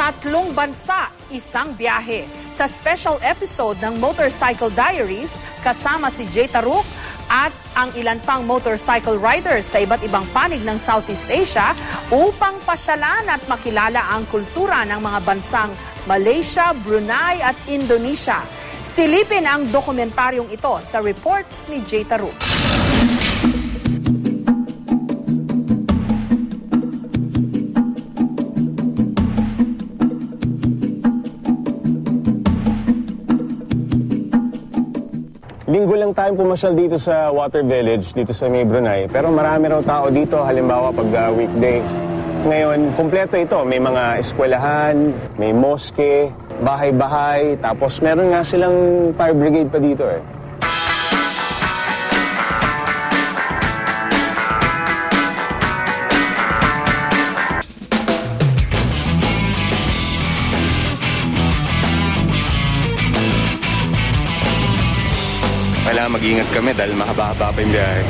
Tatlong bansa, isang biyahe. Sa special episode ng Motorcycle Diaries, kasama si Jay Taruk at ang ilan pang motorcycle riders sa iba't ibang panig ng Southeast Asia upang pasyalan at makilala ang kultura ng mga bansang Malaysia, Brunei at Indonesia. Silipin ang dokumentaryong ito sa report ni Jay Taruk. Linggo lang tayong pumasyal dito sa Water Village, dito sa May Brunei. Pero marami raw tao dito, halimbawa pag uh, weekday. Ngayon, kumpleto ito. May mga eskwelahan, may moske, bahay-bahay, tapos meron nga silang fire brigade pa dito eh. Kailangan mag-ingat kami dahil mahaba-haba pa yung biyahe.